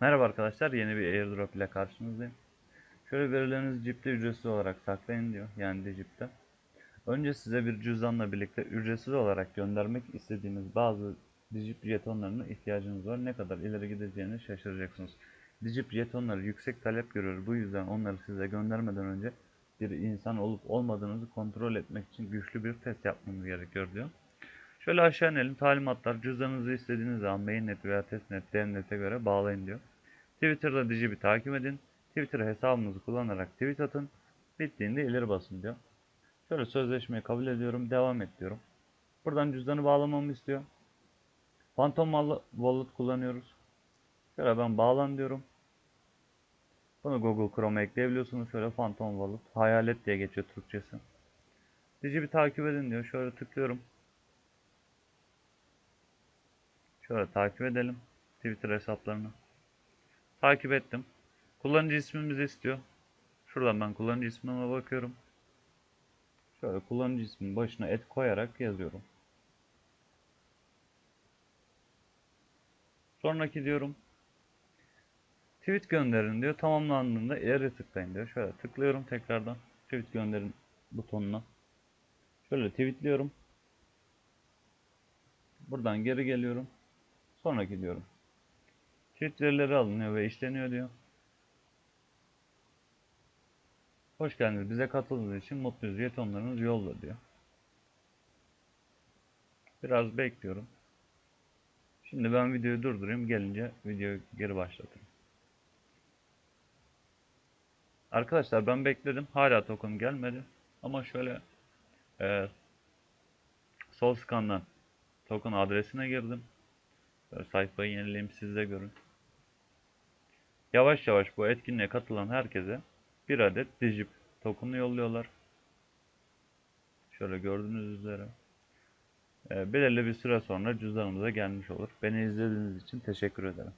Merhaba arkadaşlar, yeni bir airdrop ile karşınızdayım. Şöyle verilerinizi cipte ücretsiz olarak saklayın diyor, yani Digip'te. Önce size bir cüzdanla birlikte ücretsiz olarak göndermek istediğiniz bazı Digip jetonlarına ihtiyacınız var. Ne kadar ileri gideceğini şaşıracaksınız. Digip jetonları yüksek talep görüyor. Bu yüzden onları size göndermeden önce bir insan olup olmadığınızı kontrol etmek için güçlü bir test yapmanız gerekiyor diyor. Şöyle aşağı inelim. Talimatlar. Cüzdanınızı istediğiniz zaman mainnet veya testnet, devnet'e göre bağlayın diyor. Twitter'da Digip'i takip edin. Twitter hesabınızı kullanarak tweet atın. Bittiğinde ileri basın diyor. Şöyle sözleşmeyi kabul ediyorum. Devam et diyorum. Buradan cüzdanı bağlamamı istiyor. Phantom Wallet kullanıyoruz. Şöyle ben bağlan diyorum. Bunu Google Chrome'a ekleyebiliyorsunuz. Şöyle Phantom Wallet. Hayalet diye geçiyor Türkçesi. Digip'i takip edin diyor. Şöyle tıklıyorum. Şöyle takip edelim. Twitter hesaplarını. Takip ettim. Kullanıcı ismimizi istiyor. Şuradan ben kullanıcı ismime bakıyorum. Şöyle kullanıcı isminin başına et koyarak yazıyorum. Sonraki diyorum. Tweet gönderin diyor. Tamamlandığında ileri tıklayın diyor. Şöyle tıklıyorum tekrardan. Tweet gönderin butonuna. Şöyle tweetliyorum. Buradan geri geliyorum. Sonraki diyorum. Tweet verileri alınıyor ve işleniyor diyor. Hoş geldiniz. Bize katıldığınız için mutluyuz. Jetonlarınız yolda diyor. Biraz bekliyorum. Şimdi ben videoyu durdurayım. Gelince videoyu geri başlatırım. Arkadaşlar ben bekledim. Hala token gelmedi. Ama şöyle e, sol skandan token adresine girdim. Sayfayı yenileyim siz de görün. Yavaş yavaş bu etkinliğe katılan herkese bir adet Digip token'u yolluyorlar. Şöyle gördüğünüz üzere. E, belirli bir süre sonra cüzdanımıza gelmiş olur. Beni izlediğiniz için teşekkür ederim.